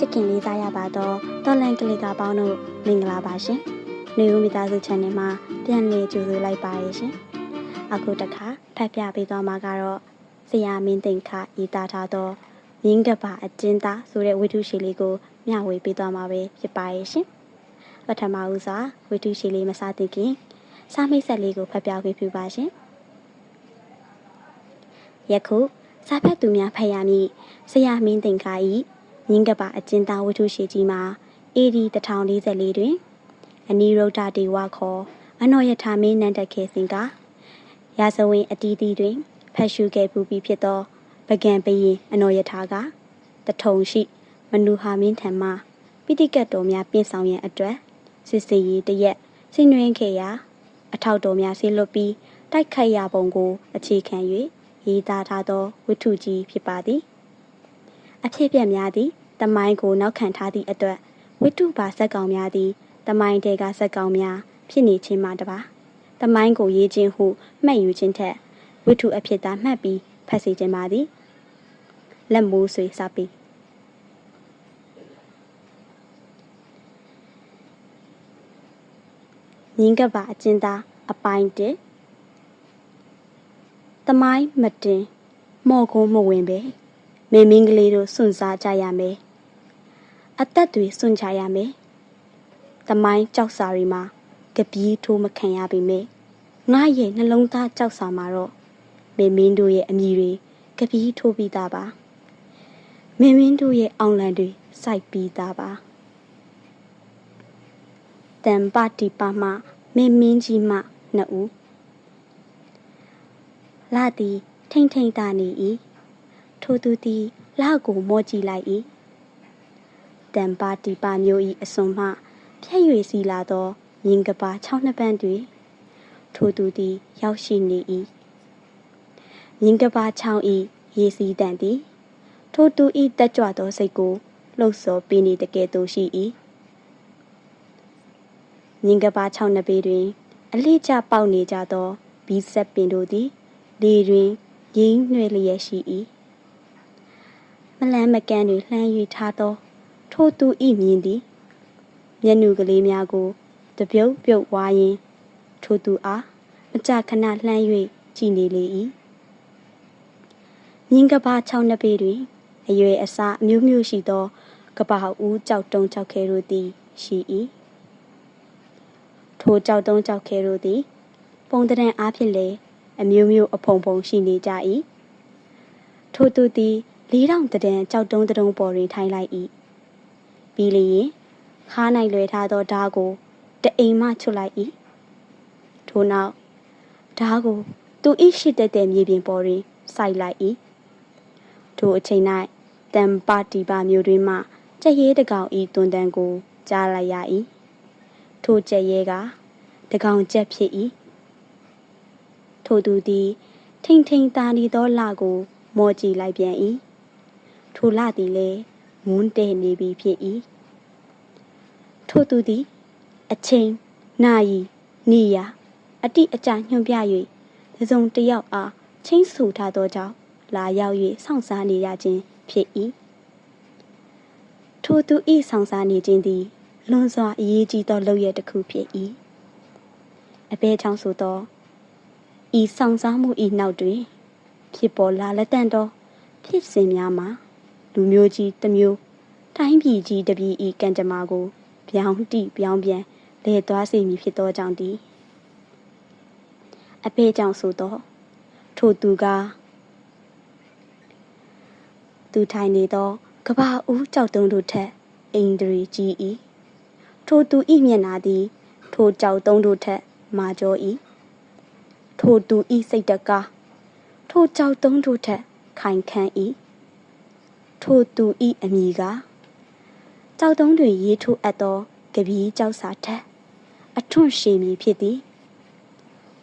ချစ်ခင်လေးစားရပါတော့တော်လန်ကလေးကပေါင်းတို့မင်္ဂလာပါရှင်။နေဦးမိသားစု channel မှာပြန်လည်ကြိုဆိုလိုက်ပါရရှင်။အခုတခါဖတ်ပြပေးသွားမှာကတော့ဆရာမင်းသိန်ခရေးသားထားသောမြင်းကပအကျဉ်းသားဆိုတဲ့ဝိထုရှည်လေးကိုမျှဝေပေးသွားမှာပဲဖြစ်ပါရဲ့ရှင်။ပထမဦးစွာဝိထုရှည်လေးမစသည့်ခင်စာမိတ်ဆက်လေးကိုဖတ်ပြပေးပြပါရှင်။ယခုစာဖတ်သူများဖတ်ရမည့်ဆရာမင်းသိန်ခဤ မြင်းကပအကျဉ်းသားဝိထုရှည်ကြီးမှာ AD 1044တွင် အနီရုဒ္ဓဒေဝခေါ်အနောယထာမင်းနန္ဒခေစင်ကရာဇဝင်အတီးတီတွင်ဖတ်ရှုခဲ့ပူပြီးဖြစ်သောပကံပရင်အနောယထာကတထုံရှိမနူဟာမင်းထံမှပိဋကတ်တော်များပြင်ဆောင်ရန်အတွက်စစ်စေးရေးတရက်ဆင်နွှင်းခဲ့ရာ အထောက်တော်များဆေးလွတ်ပြီးတိုက်ခိုက်ရပုံကို အခြေခံ၍ရေးသားထားသောဝိထုကြီးဖြစ်ပါသည် အဖြစ်ပြက်များသည် တမိုင်းကိုနောက်ခံထားသည့်အတွက်ဝိတုပါဇက်ကောင်များသည်တမိုင်းတဲကဇက်ကောင်များဖြစ်နေခြင်းမှတပါတမိုင်းကိုရေးခြင်းဟုမှတ်ယူခြင်းထက်ဝိတုအဖြစ်သာမှတ်ပြီးဖတ်စီခြင်းပါသည်လက်မိုးဆွေစာပေငင်းကပ်ပါအကျဉ်းသားအပိုင်းတစ်တမိုင်းမတင်မော့ကုန်းမဝင်ပဲမေမင်းကလေးတို့စွန့်စားကြရမယ် အသက်တွေစွန့်ချရမယ်။တမိုင်းကြောက်စာတွေမှာကပီးထိုးမခံရပေမဲ့ငါရဲ့နှလုံးသားကြောက်စာမှာတော့မေမင်းတို့ရဲ့အမည်တွေကပီးထိုးပြီးသားပါ။မေမင်းတို့ရဲ့အောင်လံတွေစိုက်ပြီးသားပါ။တန်ပါတီပါမှမေမင်းကြီးမှနှစ်ဦးလာသည်ထိမ့်ထိမ့်တာနေ၏ထိုသူသည်လာကိုမောကြည့်လိုက်၏ တန်ပါတီပါမျိုး၏အစွန်မှဖြတ်၍စီလာသောမြင်ကပါ6နှစ်ပန်းတွင်ထိုသူသည် ရောက်ရှိနေ၏မြင်ကပါ6၏ရေစီးတန်သည် ထိုသူ၏တက်ကြွသောစိတ်ကိုလှုပ်ဆော်ပေးနေတကယ်သို့ရှိ၏မြင်ကပါ6နှစ်ပေတွင် အလေးကျပေါက်နေကြသောဘီဆက်ပင်တို့သည်လေတွင်ရင်းနှွေလျက်ရှိ၏မလန်းမကန်းတွင်လှမ်း၍ထားသော ထိုသူဤမြင်သည်မျက်နှုကလေးများကိုတပြုတ်ပြုတ်ဝါရင်ထိုသူအားမကြခဏလှမ်း၍ကြည်နေလေ၏မြင်းကဘာ၆နှစ်ပေတွင်အရွယ်အစားအမျိုးမျိုးရှိသောကဘာဦးကြောက်တုံးကြောက်ခဲတို့သည်ရှိ၏ထိုကြောက်တုံးကြောက်ခဲတို့သည် ပုံတံအားဖြင့်လည်းအမျိုးမျိုးအဖုံဖုံရှိနေကြ၏ထိုသူသည်လေးတောင်တံကြောက်တုံးတုံးပေါ်တွင်ထိုင်လိုက်၏ ပြီးလျင်ခါး၌လွယ်ထားသောဓားကိုတအိမ်မှချွတ်လိုက်၏ထို့နောက်ဓားကိုသူ၏ရှိတဲ့တဲ့မြေပြင်ပေါ်တွင်စိုက်လိုက်၏ထိုအချိန်၌တမ်ပါတီပါမျိုးတွင်မှကြက်ရဲတကောင်ဤတွန်တန်ကိုကြားလိုက်ရ၏ထိုကြက်ရဲကတကောင်ကြက်ဖြစ်၏ထိုသူသည်ထိန်ထိန်သာနေသောလကိုမော်ကြည့်လိုက်ပြန်၏ထိုလသည်လည်း မွန်းတည့်နေပြီဖြစ်၏ထို့သူသည် အချိန်နာရီနေရာအတိအကျညွှန်ပြ၍တစုံတယောက်အားချင်းဆူထားသောကြောင့်လာရောက်၍စောင့်စားနေရခြင်းဖြစ်၏ထိုသူ၏ဆောင်စားနေခြင်းသည်လွန်စွာအရေးကြီးသောလုပ်ရတစ်ခုဖြစ်၏အဘဲချောင်းဆိုသောဤဆောင်စားမှု၏နောက်တွင် ဖြစ်ပေါ်လာလက်တန်သောဖြစ်စဉ်များမှာ လူမျိုးကြီးတစ်မျိုးတိုင်းပြည်ကြီးတစ်ပြည်ဤကံကြမ္မာကိုပြောင်းတိပြောင်းပြန်လဲသွားစေမည်ဖြစ်သောကြောင့်သည်အဖေကြောင့်ဆိုသောထိုသူကသူထိုင်နေသောကဘာဦးကြောက်တုံးတို့ထက်အိန္ဒြေကြီး၏ထိုသူဤမျက်နာသည် ထိုကြောက်တုံးတို့ထက်မာကျော်၏ထိုသူဤစိတ်တကားထိုကြောက်တုံးတို့ထက်ခိုင်ခန့်၏ ထိုသူဤအမိကကြောက်တုံးတွင်ရေးထိုးအပ်သောကပီးကြောက်စာထက်အထွန့်ရှည်မည်ဖြစ်သည်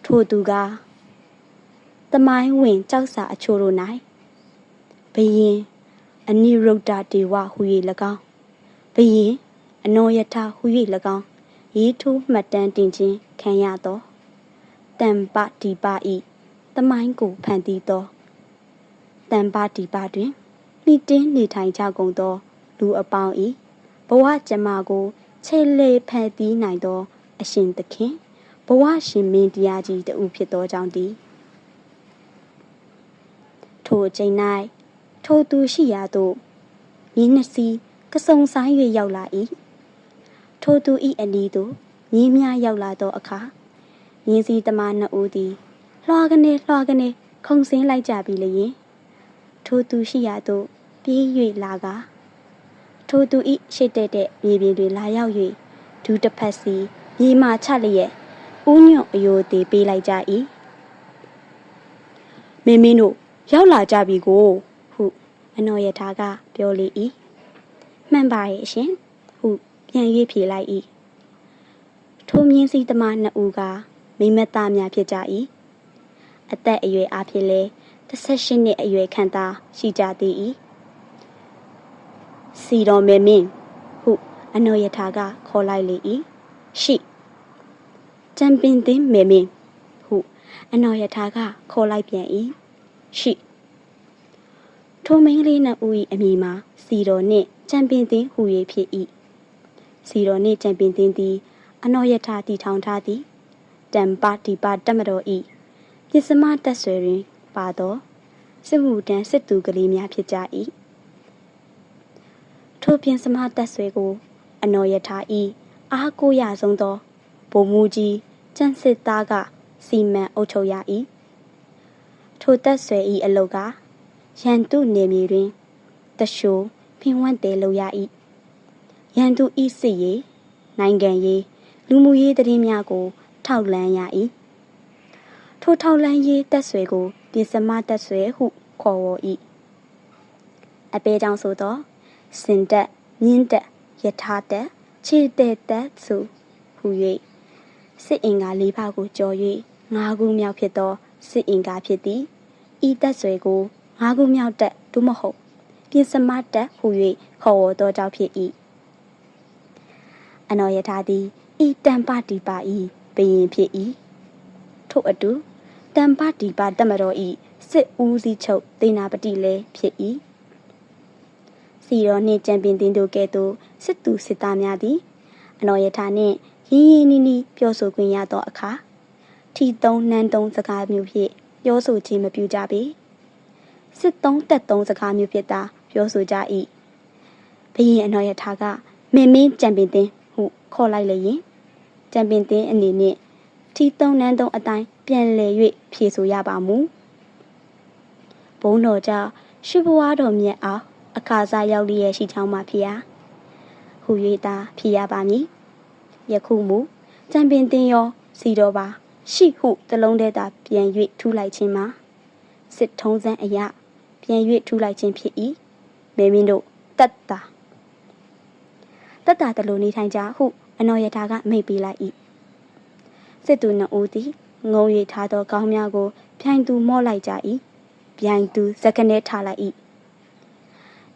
ထိုသူကတမိုင်းဝင်ကြောက်စာအချို့တို့၌ဘယင်အနိရုဒ္ဓဒေဝဟူ၍၎င်းဘယင်အနောယထဟူ၍၎င်းရေးထိုးမှတ်တမ်းတင်ခြင်းခံရသောတံပဒီပဤတမိုင်းကိုဖန်တီးသောတံပဒီပတွင် မိတင်းနေထိုင်ကြကုန်သော လူအပေါင်းဤဘဝကျမကိုခြေလေဖန်တီးနိုင်သော အရှင်သခင်ဘဝရှင်မင်းတရားကြီးတဦးဖြစ်သောကြောင့်တည်းထိုအချိန်၌ထိုသူရှိရာသို့မြင်းနှစီကစုံဆိုင်၍ရောက်လာ၏ထိုသူဤအနီးသို့မြင်းများရောက်လာသောအခါမြင်းစီသမားနှစ်ဦးသည်လွှာကနေလွှာကနေခုံစင်းလိုက်ကြပြီလျင်ထိုသူရှိရာသို့ ပြေး၍လာကထိုသူဤရှိတဲ့တဲ့မြေပြင်တွင်လာရောက်၍ဒူးတစ်ဖက်စီမြေမှချလျက်ဥညွန့်အယိုသေးပေးလိုက်ကြ၏မင်းမင်းတို့ရောက်လာကြပြီကို ဟုအနော်ရထားကပြောလေ၏မှန်ပါရဲ့အရှင် ဟုပြန်၍ဖြေလိုက်၏ထိုမြင်းစည်းသမားနှစ်ဦးကမိမသားများဖြစ်ကြ၏အသက်အရွယ်အားဖြင့်လဲ18နှစ်အရွယ်ခန့်သားရှိကြသေး၏ စီတော်မေမင်းဟုအနော်ရထားကခေါ်လိုက်လေ၏ရှိချမ်ပင်သင်းမေမင်းဟုအနော်ရထားကခေါ်လိုက်ပြန်၏ရှိထိုမင်းကလေးနှစ်ဦး၏အမည်မှာစီတော်နှင့်ချမ်ပင်သင်းဟူ၍ဖြစ်၏စီတော်နှင့်ချမ်ပင်သင်းသည်အနော်ရထားတည်ထောင်ထားသည်တမ်ပါတီပါတက်မတော်ဤပစ္စမတက်ဆွေတွင် ပါသောစစ်မှုတန်းစစ်သူကလေးများဖြစ်ကြ၏ ထိုပင်စမတက်ဆွေကို အနော်ရထားဤအားကိုရဆုံးသောဗိုလ်မှူးကြီးကျန်းစစ်သားကစီမံအုပ်ချုပ်ရ၏ထိုတက်ဆွေဤအလုတ်ကရန်သူနေမြေတွင်တရှိုးဖင်ဝန့်တဲလုပ်ရ၏ရန်သူဤစစ်ရေးနိုင်ငံရေးလူမှုရေးတည်င်းများကို ထောက်လန်းရ၏ထိုထောက်လန်းရေးတက်ဆွေကိုပြင်စမတက်ဆွေဟုခေါ်ဝေါ်၏အပေကြောင့်ဆိုသော စင်တက်မြင်းတက်ယထာတက်ခြေတဲ့တက်ဆိုဟူ၍စစ်အင်္ဂါ၄ပါးကိုကြော်၍ငါးခုမြောက်ဖြစ်သောစစ်အင်္ဂါဖြစ်သည်ဤတက်ဆွေကိုငါးခုမြောက်တက်သို့မဟုတ်ပြင်စမတက်ဟူ၍ခေါ်ဝေါ်သောကြောင့်ဖြစ်၏အနော်ယထာသည်ဤတံပတိပါဤဘယင်ဖြစ်၏ထို့အတူတံပတိပါတမတော်ဤစစ်ဦးစီးချုပ်ဒေနာပတိလည်းဖြစ်၏ စီရောနှင့်ကြံပင်တင်တို့ကဲ့သို့စစ်သူစစ်သားများသည် အနော်ယထာနှင့်ရင်းရင်းနှီးနှီးပြောဆိုခွင့်ရသောအခါထီသုံးနှန်းသုံးစကားမျိုးဖြင့်ပြောဆိုခြင်းမပြုကြပေစစ်သုံးတက်သုံးစကားမျိုးဖြင့်သာပြောဆိုကြ၏ဘရင်အနော်ယထာကမင်းမင်းကြံပင်တင်ဟုခေါ်လိုက်လျင်ကြံပင်တင်အနေနဲ့ထီသုံးနှန်းသုံးအတိုင်းပြန်လည်၍ဖြေဆိုရပါမူဘုံတော်ကြောင့်ရှိဘဝတော်မြတ်အောင် အခါစားရောက်လျက်ရှိချောင်းမှာဖြစ်ရာဟူ၍သာဖြစ်ရပါမည်ယခုမူကြံပင်တင်ရောစီတော်ပါ ရှိဟုတလုံးတည်းသာပြန်၍ထူလိုက်ခြင်းမှာစစ်ထုံးစံအရာပြန်၍ထူလိုက်ခြင်းဖြစ်၏မေမင်းတို့တတ်တာတတ်တာတလူနေထိုင်ကြဟုအနော်ယထာကမိတ်ပေးလိုက်၏စစ်သူနှုတ်သည်ငုံရိပ်ထားသောကောင်းများကိုဖြိုင်သူမော့လိုက်ကြ၏ပြိုင်သူစကနေထားလိုက်၏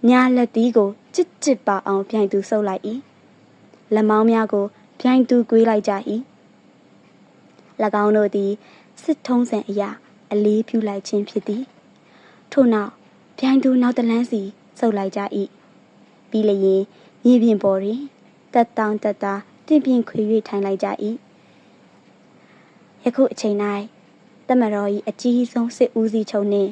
ညာလက်သီးကိုကြစ်ကြစ်ပါအောင်ပြိုင်သူဆုပ်လိုက်၏လက်မောင်းများကိုပြိုင်သူကွေးလိုက်ကြ၏၎င်းတို့သည်စစ်ထုံးစံအရာအလေးပြုလိုက်ခြင်းဖြစ်သည်ထို့နောက်ပြိုင်သူနောက်တလန်းစီဆုပ်လိုက်ကြ၏ပြီးလျင်မြေပြင်ပေါ်တွင်တက်တောင်တက်တာတင်ပြင်းခွေ၍ထိုင်လိုက်ကြ၏ယခုအချိန်၌တမတော်၏အကြီးဆုံးစစ်ဦးစီးချုပ်နှင့်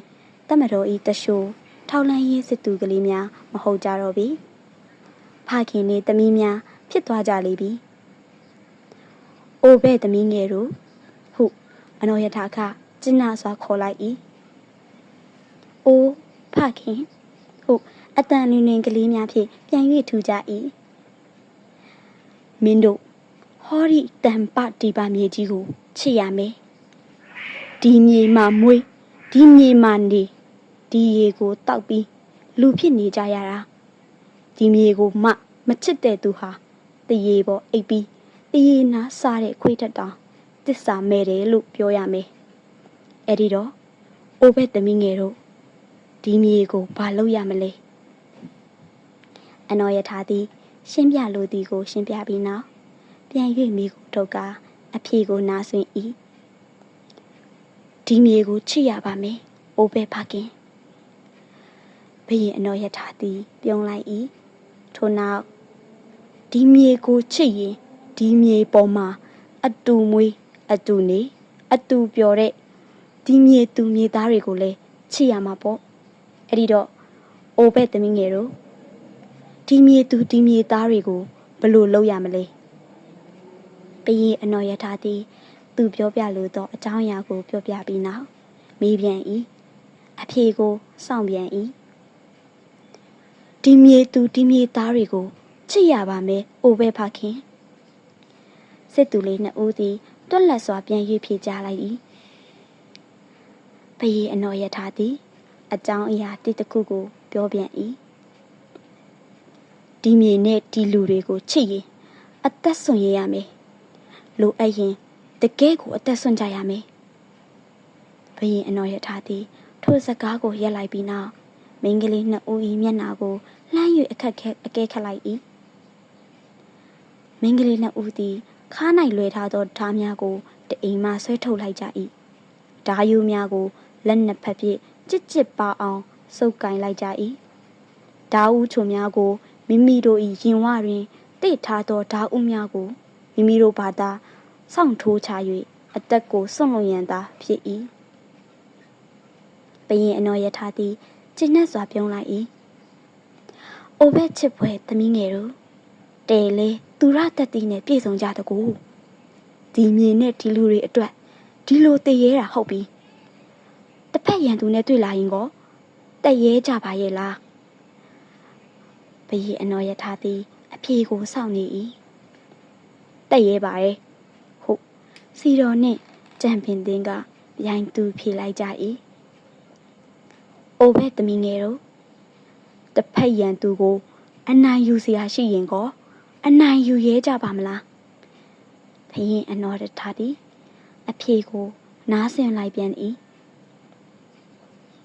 တမတော်၏တရှိုး ထောက်လန်းရေးစစ်သူကလေးများမဟုတ်ကြတော့ပြီဖခင်နှင့်သမီးများဖြစ်သွားကြလေပြီအိုဘဲ့သမီးငယ်တို့ဟုအနော်ယထာခကျင်းနာစွာခေါ်လိုက်၏အိုဖခင်ဟုအတန်နွင်နွင်ကလေးများဖြင့်ပြန်၍ထူကြ၏မင်းတို့ဟောဒီတန်ပဒီပါမြေကြီးကိုချစ်ရမယ်ဒီမြေမှာမွေးဒီမြေမှာနေ ဒီရေကိုတောက်ပြီးလူဖြစ်နေကြရတာဒီမြေကိုမှမချစ်တဲ့သူဟာတရေပေါ်အိပ်ပြီးတရေနာစားတဲ့ခွေးထက်တောင်တစ္ဆာမဲ့တယ်လို့ပြောရမယ်အဲ့ဒီတော့အိုဘက်သမီးငယ်တို့ဒီမြေကိုဘာလုပ်ရမလဲအနော်ယထာသည်ရှင်းပြလိုသည်ကို ရှင်းပြပြီးနောက်ပြန်၍မိကိုထုတ်ကာအဖြေကိုနားဆွင့်၏ဒီမြေကိုချစ်ရပါမယ်အိုဘဲဖခင် ဘရင်အနော်ယထာသည်ပြုံးလိုက်၏ထို့နောက်ဒီမြေကိုချစ်ရင်ဒီမြေပေါ်မှာအတူမွေးအတူနေအတူပျော်တဲ့ဒီမြေသူမြေသားတွေကိုလည်းချစ်ရမှာပေါ့အဲ့ဒီတော့အိုဘက်သမီးငယ်တို့ဒီမြေသူဒီမြေသားတွေကိုဘယ်လိုလုပ်ရမလဲပရင်အနော်ရထားသည်သူပြောပြလို့တော့အကြောင်းအရာကိုပြောပြပြီးနောက်မေးပြန်၏အဖြေကိုစောင့်ပြန်၏ ဒီမြေသူဒီမြေသားတွေကိုချစ်ရပါမယ်အိုဘဲဖခင်စစ်သူလေးနှစ်ဦးသည်တွက်လက်စွာပြန်၍ဖြေကြလိုက်၏ပရီအနော်ရထားသည်အကြောင်းအရာတစ်တစ်ခုကို ပြောပြန်၏ဒီမြေနဲ့ဒီလူတွေကိုချစ်ရင်အသက်ဆွန်ရရမယ်လိုအပ်ရင်တကယ်ကိုအသက်ဆွန်ကြရမယ်ဘရင်အနော်ရထားသည်ထိုစကားကိုရက်လိုက်ပြီးနောက်မိန်းကလေးနှစ်ဦး၏မျက်နှာကို လှမ်း၍အခက်ခဲအကဲခတ်လိုက်၏မိန်းကလေးနှစ်ဦးသည်ခါး၌လွယ်ထားသောဓားများကိုတအိမ်မှဆွဲထုတ်လိုက်ကြ၏ဓားယူများကိုလက်နှစ်ဖက်ဖြင့်ကြစ်ကြစ်ပါအောင်စုပ်ကင်လိုက်ကြ၏ဓားဦးချုံများကိုမိမိတို့၏ရင်ဝတွင်တိတ်ထားသောဓားဦးများကိုမိမိတို့ဘာသာစောင့်ထိုးချ၍အသက်ကိုစွန့်လွန်ရန်သာဖြစ်၏ဘရင်အနော်ရထားသည်ကျဉ်နဲ့စွာပြုံးလိုက်၏ အိုဘက်ချစ်ပွဲသမီးငယ်တို့တဲလေသူရတက်တီနဲ့ပြေဆုံးကြတကူဒီမြေနဲ့ဒီလူတွေအတွက်ဒီလိုတည်ရဲတာဟုတ်ပြီတစ်ဖက်ရန်သူနဲ့တွေ့လာရင်ကောတက်ရဲကြပါရဲ့လားဘရီအနော်ရထားသည် အဖြေကိုစောင့်နေ၏တက်ရဲပါရဲ့ဟုတ်စီတော်နှင့်ကြံပင်သင်းကပြိုင်သူဖြေလိုက်ကြ၏အိုဘက်သမီးငယ်တို့ တစ်ဖက်ရန်သူကို အနိုင်ယူစရာရှိရင်ကော အနိုင်ယူရဲကြပါမလားဖရင်အနော်တထားသည်အဖြေကို နားဆင်လိုက်ပြန်၏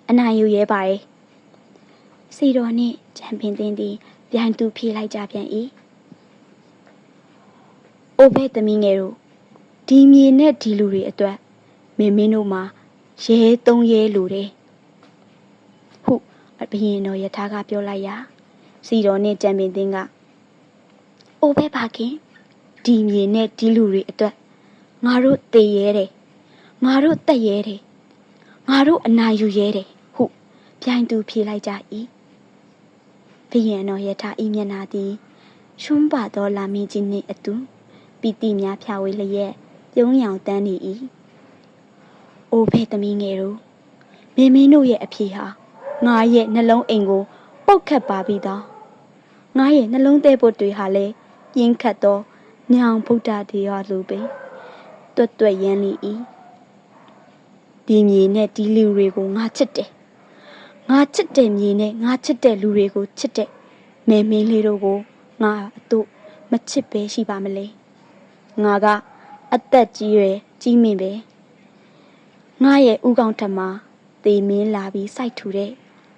အနိုင်ယူရဲပါရဲ့စီတော်နှင့်ချန်ပင်သင်းသည်ပြိုင်သူဖြေလိုက်ကြပြန်၏အိုဘဲသမီးငယ်တို့ဒီမြေနဲ့ဒီလူတွေအတွက်မင်းမင်းတို့မှာရဲသုံးရဲလူတယ်ဟု ဘရင်တော်ယထာကပြောလိုက်ရာစီတော်နှင့်ကြံပင်သင်းကအိုဘဲပါခင်ဒီမြေနဲ့ဒီလူတွေအတွက်ငါတို့တည်ရဲတယ်ငါတို့တက်ရဲတယ်ငါတို့အနာယူရဲတယ်ဟုပြိုင်သူဖြေလိုက်ကြ၏ဘရင်တော်ယထာဤမျက်နာသည်ရှုံးပါသောလာမင်းကြီးနှင့်အတူပီတိများဖြာဝေလျက်ပြုံးရောင်တန်းနေ၏အိုဘဲသမီးငယ်တို့မင်းမင်းတို့ရဲ့အဖြေဟာ ငါရဲ့နှလုံးအိမ်ကို ပုတ်ခတ်ပါပြီသောငါရဲ့နှလုံးသေးပုတ်တွေဟာလည်းပြင်းခတ်သောညောင်ဗုဒ္ဓတရားလိုပဲတွတ်တွတ်ရမ်းနေ၏ဒီမြေနဲ့ဒီလူတွေကိုငါချစ်တယ်ငါချစ်တဲ့မြေနဲ့ငါချစ်တဲ့လူတွေကိုချစ်တဲ့မေမင်းလေးတို့ကိုငါအတို့မချစ်ပဲရှိပါမလဲငါကအသက်ကြီးရွယ်ကြီးမြင့်ပဲငါရဲ့ဥကောင်ထမသေမင်းလာပြီးစိုက်ထူတဲ့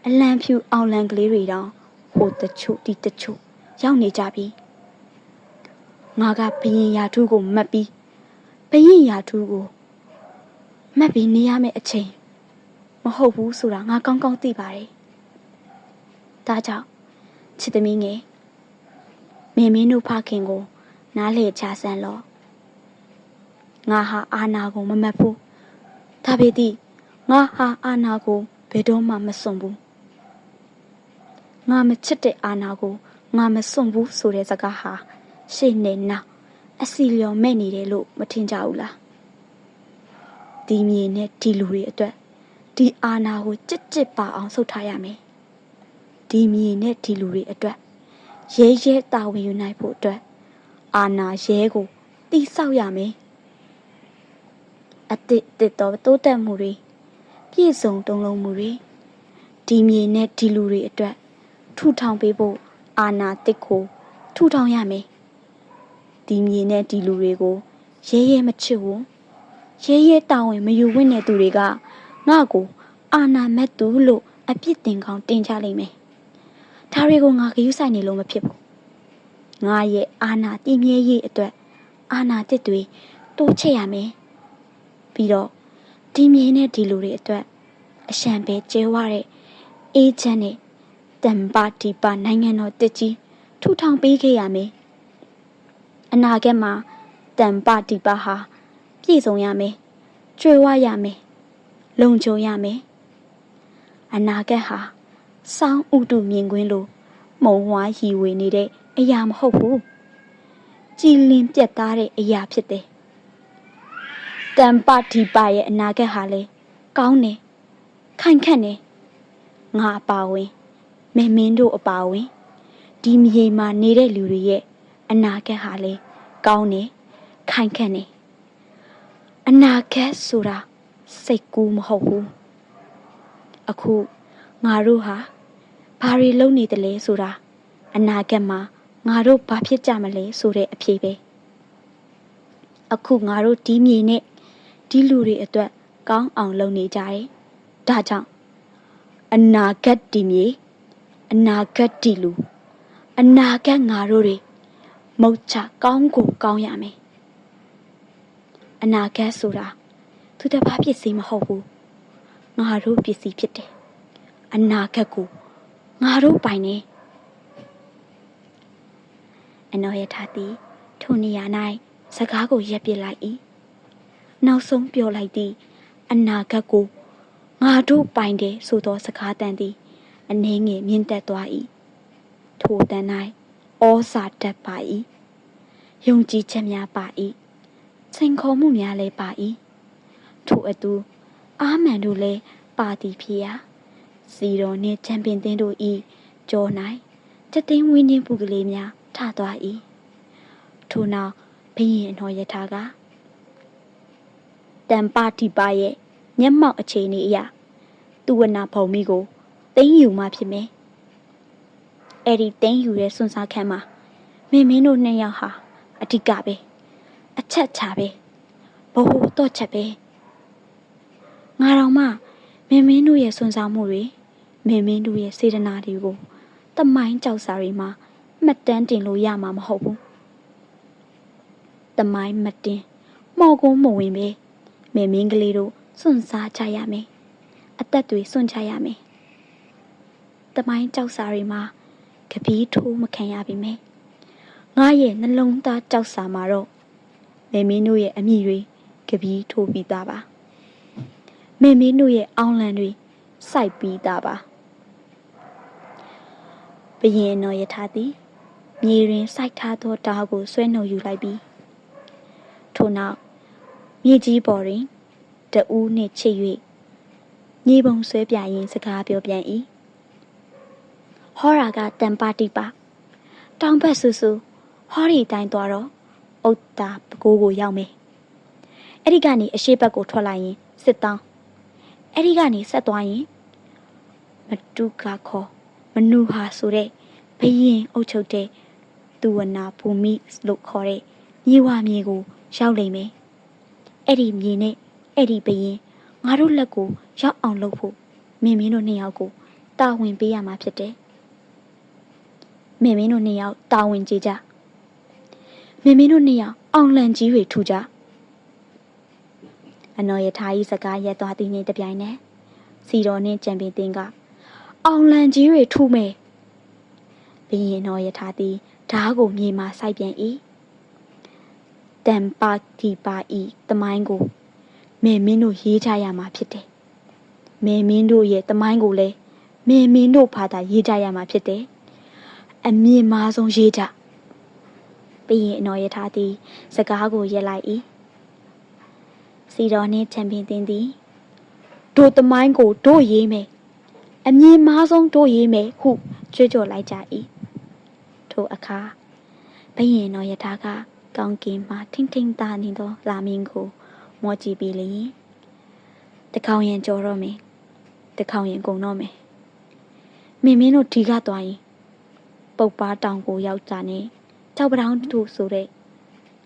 အလံဖြူအောင်လံကလေးတွေတောင်ဟိုတချို့ဒီတချို့ရောက်နေကြပြီငါကဘရင်ရာထူးကိုမတ်ပြီးဘရင်ရာထူးကိုမတ်ပြီးနေရမယ့်အချိန်မဟုတ်ဘူးဆိုတာငါကောင်းကောင်းသိပါတယ်ဒါကြောင့်ချစ်သမီးငယ်မင်းမင်းတို့ဖခင်ကို နားလေချဆန်းလောငါဟာအာနာကိုမမတ်ဘူးဒါပေသည်ငါဟာအာနာကိုဘယ်တော့မှမစွန့်ဘူး ငါမချစ်တဲ့အာနာကိုငါမစွန့်ဘူးဆိုတဲ့စကားဟာရှေ့နဲ့နောက်အစီလျော်မဲ့နေတယ်လို့မထင်ကြဘူးလားဒီမြေနဲ့ဒီလူတွေအတွက်ဒီအာနာကိုကြစ်ကြစ်ပါအောင်ဆုတ်ထားရမယ်ဒီမြေနဲ့ဒီလူတွေအတွက်ရဲရဲတာဝန်ယူနိုင်ဖို့အတွက်အာနာရဲကိုတိဆောက်ရမယ်အတစ်တစ်တော်တိုးတက်မှုတွေပြည့်စုံတုံးလုံးမှုတွေဒီမြေနဲ့ဒီလူတွေအတွက် ထူထောင်ပေးဖို့အာနာတစ်ကိုထူထောင်ရမယ်ဒီမြေနဲ့ဒီလူတွေကိုရဲရဲမချစ်ဘူးရဲရဲတာဝန်မယူဝင့်တဲ့သူတွေကငါ့ကိုအာနာမက်သူလို့အပြစ်တင်ကောင်းတင်ကြလိမ့်မယ်ဒါတွေကိုငါဂရုစိုက်နေလို့မဖြစ်ဘူးငါရဲ့အာနာတည်မြဲရေးအတွက်အာနာတစ်တွေတိုးချဲ့ရမယ်ပြီးတော့ဒီမြေနဲ့ဒီလူတွေအတွက်အရှံပဲကျဲဝတဲ့အေးချမ်းတဲ့ တမ်ပါတီပါနိုင်ငံတော်တစ်ကြီးထထူထောင်ပေးခဲ့ရမယ်အနာဂတ်မှာတန်ပတိပဟာပြည့်စုံရမယ်ကျွေဝရမယ်လုံခြုံရမယ်အနာဂတ်ဟာစောင်းဥတုမြင်ကွင်းလိုမုံဝါရီဝေနေတဲ့အရာမဟုတ်ဘူးကြည်လင်ပြတ်သားတဲ့အရာဖြစ်တယ်တန်ပတိပရဲ့အနာဂတ်ဟာလေကောင်းတယ်ခိုင်ခန့်တယ်ငါအပါဝင် မင်းမင်းတို့အပါဝင်ဒီမြေမှာနေတဲ့လူတွေရဲ့အနာဂတ်ဟာလေကောင်းတယ်ခိုင်ခန့်တယ်အနာဂတ်ဆိုတာစိတ်ကူးမဟုတ်ဘူးအခုငါတို့ဟာဘာတွေလုပ်နေတယ်လဲဆိုတာအနာဂတ်မှာငါတို့ဘာဖြစ်ကြမလဲဆိုတဲ့အဖြေပဲအခုငါတို့ဒီမြေနဲ့ဒီလူတွေအတွက်ကောင်းအောင်လုပ်နေကြတယ်ဒါကြောင့်အနာဂတ်ဒီမြေ အနာဂတ်ဒီလူအနာဂတ်ငါတို့တွေမုတ်ချကောင်းကိုကောင်းရမယ်အနာဂတ်ဆိုတာသူတပားပစ္စည်းမဟုတ်ဘူးငါတို့ပစ္စည်းဖြစ်တယ်အနာဂတ်ကိုငါတို့ပိုင်နေအနော်ရထားသည်ထိုနေရာ၌စကားကိုရက်ပစ်လိုက်၏နောက်ဆုံးပြောလိုက်သည်အနာဂတ်ကိုငါတို့ပိုင်တယ်ဆိုသောစကားတန်သည် အနှင်းငယ်မြင့်တက်သွား၏ထိုတန်၌ဩစာတက်ပါ၏ယုံကြည်ချက်များပါ၏စိန်ခေါ်မှုများလည်းပါ၏ထိုအတူအာမန်တို့လည်းပါသည်ဖြစ်ရာစီတော်နှင့်ချန်ပီယံသင်းတို့၏ကြော၌တသိန်းဝင်းချင်းပူကလေးများထသွား၏ထို့နောက်ဘုရင်အတော်ယထာကတန်ပါတိပါရဲ့မျက်မှောက်အခြေအနေအရသူဝနာဖုံမိကို တင်းယူမှဖြစ်မယ်အဲ့ဒီတင်းယူရဲ့စွန့်စားခန်းမှာမင်းမင်းတို့နှစ်ယောက်ဟာအဓိကပဲအချက်ချပဲဘိုးတော့ချက်ပဲငါတော်မှမင်းမင်းတို့ရဲ့စွန့်စားမှုတွေမင်းမင်းတို့ရဲ့စေတနာတွေကိုတမိုင်းကြောက်စာတွေမှာမှတ်တမ်းတင်လို့ရမှာမဟုတ်ဘူးတမိုင်းမတင်မော်ကုန်းမဝင်ပဲမင်းမင်းကလေးတို့စွန့်စားကြရမယ်အသက်တွေစွန့်ချရမယ် တမိုင်းကြောက်စာတွေမှာကပီးထိုးမခံရပြီမယ်ငါရဲ့နှလုံးသားကြောက်စာမှာတော့မေမင်းတို့ရဲ့အမိတွေကပီးထိုးပြီးသားပါမေမင်းတို့ရဲ့အောင်းလံတွေစိုက်ပြီးသားပါဘယင်တော်ယထာသည်မြေတွင်စိုက်ထားသောဓာတ်ကိုဆွဲနှုတ်ယူလိုက်ပြီးထို့နောက်မြေကြီးပေါ်တွင်တဦးနှင့်ချစ်၍ညီပုံဆွဲပြရင်စကားပြောပြန်၏ ဟောရာကတန်ပါတိပါတောင်ဘက်ဆူဆူဟောရီတိုင်းသွားတော့ဥတ်တာပကိုးကိုရောက်မယ်အဲ့ဒီကနေအရှိဘက်ကိုထွက်လာရင်စစ်တောင်းအဲ့ဒီကနေဆက်သွားရင်မတုကခေါ်မနုဟာဆိုတဲ့ဘရင်အုပ်ချုပ်တဲ့သူဝနာဘူမိလို့ခေါ်တဲ့မြေဝမြေကိုရောက်လိမ့်မယ်အဲ့ဒီမြေနဲ့အဲ့ဒီဘရင်ငါတို့လက်ကိုရောက်အောင်လုပ်ဖို့မင်းမင်းတို့နှစ်ယောက်ကိုတာဝန်ပေးရမှာဖြစ်တယ် မင်းမင်းတို့နှစ်ယောက်တာဝန်ကြကြမင်းမင်းတို့နှစ်ယောက်အောင်လန်ကြီးတွေထူကြအနော်ရထားကြီးစကားရက်သွားသည်နှင့်တပြိုင်နက်စီတော်နှင့်ကြံပင်တင်က အောင်လန်ကြီးတွေထူမယ်ဘင်းရင်တော်ရထားသည်ဓားကိုမြေမှာစိုက်ပြန်၏တန်ပါတီပါဤတမိုင်းကိုမေမင်းတို့ရေးချရမှာဖြစ်တယ်မေမင်းတို့ရဲ့တမိုင်းကိုလည်းမေမင်းတို့ဖာသာရေးချရမှာဖြစ်တယ် အမြင့်မားဆုံးရေးချပြီးရင်အနော်ရထားသည် စကားကိုရက်လိုက်၏စီတော်နှင့်ချန်ပီယံတင်သည်တို့တမိုင်းကိုတို့ရေးမယ်အမြင့်မားဆုံးတို့ရေးမယ်ဟုကြွကြော်လိုက်ကြ၏ထိုအခါဘယင်တော်ယထာကကောင်းကင်မှထင်းထင်းသားနေသော လာမင်းကိုမောကြည့်ပြီးလျင်တခေါင်ရင်ကြော်တော့မယ်တခေါင်ရင်ကုန်တော့မယ်မင်းမင်းတို့ဒီကသွားရင် ပုတ်ပါတောင်ကိုရောက်ကြနဲ့ကြောက်ပတောင်းတူဆိုတဲ့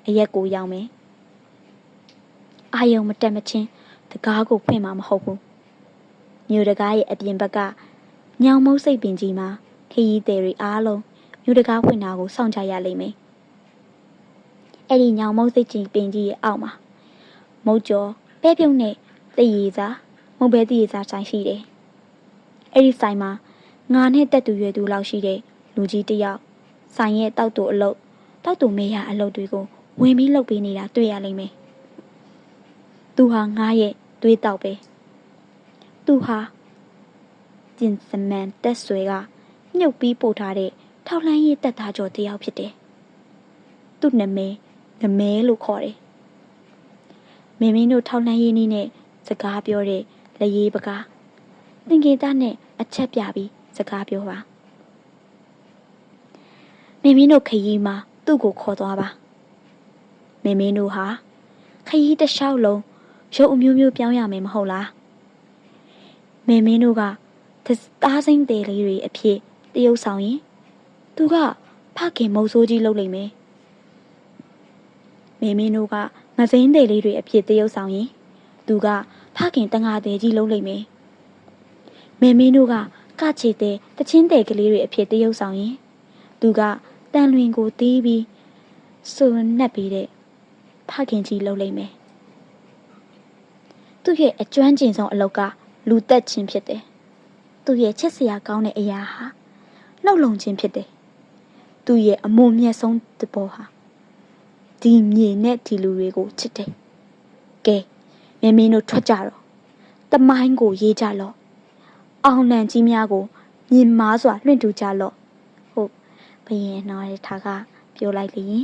အရက်ကိုရောက်မယ်အာယုံမတက်မချင်းတကားကိုဖွင့်မှာမဟုတ်ဘူးမြို့တကားရဲ့အပြင်ဘက်ကညောင်မုတ်စိတ်ပင်ကြီးမှာခရီးသည်တွေအားလုံးမြို့တကားဖွင့်တာကိုစောင့်ကြရလိမ့်မယ်အဲ့ဒီညောင်မုတ်စိတ်ကြီးပင်ကြီးရဲ့အောက်မှာမုတ်ကျော်ပဲပြုံးနဲ့တည်ရည်စာမုတ်ပဲတည်ရည်စာဆိုင်ရှိတယ်အဲ့ဒီဆိုင်မှာငါနဲ့တက်တူရွယ်သူလောက်ရှိတဲ့ လူကြီးတစ်ယောက်ဆိုင်ရဲ့တောက်တူအလုပ်တောက်တူမေးရအလုပ်တွေကိုဝင်ပြီးလုပ်ပေးနေတာတွေ့ရလိမ့်မယ်။သူဟာငါရဲ့သွေးတောက်ပဲ။သူဟာကျင်စမန်တက်ဆွဲကမြုပ်ပြီးပို့ထားတဲ့ထောက်လှမ်းရေးတက်သားကျော်တစ်ယောက်ဖြစ်တယ်။သူ့နာမည်ငမဲလို့ခေါ်တယ်။မင်းမင်းတို့ထောက်လှမ်းရေးနည်းနဲ့စကားပြောတဲ့လက်ရေးပကားသင်္ကေတနဲ့အချက်ပြပြီးစကားပြောပါ မင်းမင်းတို့ခရီးမှာသူ့ကိုခေါ်သွားပါမင်းမင်းတို့ဟာခရီးတစ်လျှောက်လုံးရုပ်အမျိုးမျိုးပြောင်းရမယ်မဟုတ်လားမင်းမင်းတို့ကသားစိမ့်တယ်လေးတွေအဖြစ်တရုပ်ဆောင်ရင် သူကဖခင်မုံဆိုးကြီးလုပ်လိမ့်မယ်မင်းမင်းတို့ကမစိမ့်တယ်လေးတွေအဖြစ်တရုပ်ဆောင်ရင်သူကဖခင်တငါတယ်ကြီးလုပ်လိမ့်မယ်မေမင်းတို့ကကချေတဲ့တချင်းတဲ့ကလေးတွေအဖြစ်တရုပ်ဆောင်ရင် သူက တန်လွင်ကိုတီးပြီးစွနှက်ပြီးတဲ့ဖခင်ကြီးလှုပ်လိုက်မယ်သူ့ရဲ့အကျွမ်းကျင်ဆုံးအလုပ်ကလူတက်ခြင်းဖြစ်တယ်သူ့ရဲ့ချစ်စရာကောင်းတဲ့အရာဟာနှုတ်လုံခြင်းဖြစ်တယ်သူ့ရဲ့အမုံမြတ်ဆုံးတဘောဟာဒီမြေနဲ့ဒီလူတွေကိုချစ်တယ်ကဲမင်းမင်းတို့ထွက်ကြတော့တမိုင်းကိုရေးကြလော့အောင်နံကြီးများကိုမြင်မားစွာလွှင့်ထူကြလော့ဟုတ် ဘယင်တော်ရထားကပြောလိုက်လျင်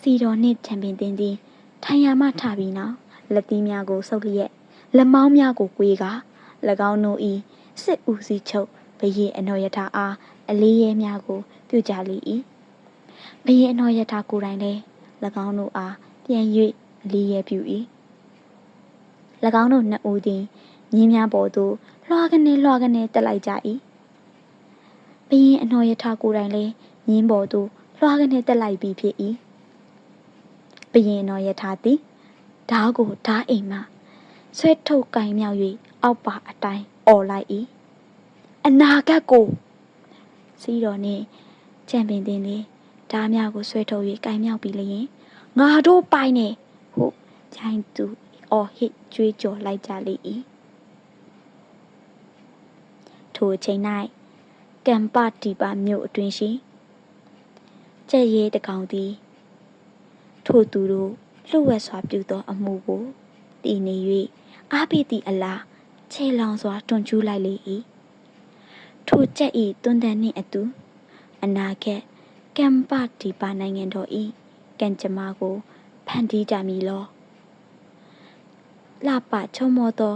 စီတော်နှင့်ချန်ပီယံတင်သည်ထိုင်ရမှထပြီးနောက်လက်သီးများကိုဆုပ်လျက်လက်မောင်းများကိုကွေးက၎င်းတို့ဤစစ်ဦးစီးချုပ်ဘယင်အနော်ရထားအားအလေးရဲများကိုပြုကြလေ၏ဘယင်အနော်ရထားကိုယ်တိုင်လည်း၎င်းတို့အားပြန်၍အလေးရဲပြု၏၎င်းတို့နှစ်ဦးသည်မြင်းများပေါ်သို့လွှာကနေလွှာကနေတက်လိုက်ကြ၏ဘယင်အနော်ရထားကိုယ်တိုင်လည်း မြင်းပေါ်သို့လွှာကနေတက်လိုက်ပြီးဖြစ်၏ဘယင်တော်ရထားသည်ဓားကိုဓားအိမ်မှဆွဲထုတ်ကင်မြောက်၍အောက်ပါအတိုင်းអော်လိုက်၏အနာဂတ်ကိုစီးတော်နှင့်ချန်ပီယံတင်သည်ဓားများကိုဆွဲထုတ်၍ကင်မြောက်ပြီးလျင်ငါတို့ပိုင်နေဟုဂျိုင်းသူအော်ဟစ်ကြွေးကြော်လိုက်ကြလေ၏ထိုအချိန်၌ကမ်ပတီပါမြို့အတွင်ရှိ ကြက်ရဲတကောင်သည်ထိုသူတို့လှုပ်ဝက်စွာပြုသော အမှုကိုတည်နေ၍အားပေးသည့်အလားခြေလောင်စွာတွန်ကျူးလိုက်လေ၏ထိုကြက်ဤတွန်းတန်နှင့်အတူအနာဂတ်ကမ်ပတီပါနိုင်ငံတော်ဤကံကြမ္မာကိုဖန်တီးကြမည်လောလှပချုံမောသော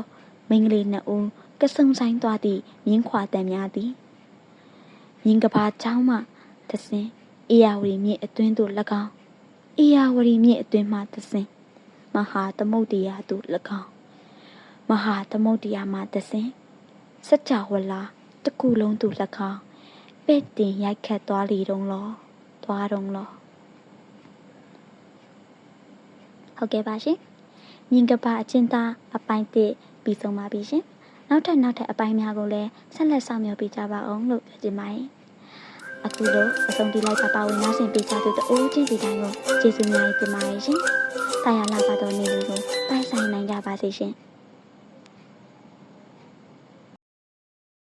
မိန်းကလေးနှစ်ဦးကဆုံဆိုင်သွားသည့်မြင်းခွာတန်များသည်မြင်းကဘာချောင်းမှတဆင် အေယာဝတီမြစ်အတွင်းသို့၎င်းအေယာဝတီမြစ်အတွင်းမှတဆင်မဟာသမုဒ္ဒရာသို့၎င်းမဟာသမုဒ္ဒရာမှတဆင်စัจ java လာတစ်ခုလုံးသို့၎င်းပဲ့တင်ရိုက်ခတ်သွားလီတုံးလောသွားတုံးလောဟုတ်ကဲ့ပါရှင်မြင်ကပါအချင်းသားအပိုင်းတစ်ပြီးဆုံးပါပြီရှင်နောက်ထပ်နောက်ထပ်အပိုင်းများကိုလည်းဆက်လက်ဆောင်မြော်ပေးကြပါအောင်လို့ပြောချင်ပါတယ် အခုလိုအဆုံးတိလိုက်ပါပါဝင်နားဆင်ပေးကြတဲ့အိုးချင်းစီတိုင်းကိုကျေးဇူးများတင်ပါတယ်ရှင်။တာယာလာပါတော်နေလေးကိုပိုင်ဆိုင်နိုင်ကြပါစေရှင်။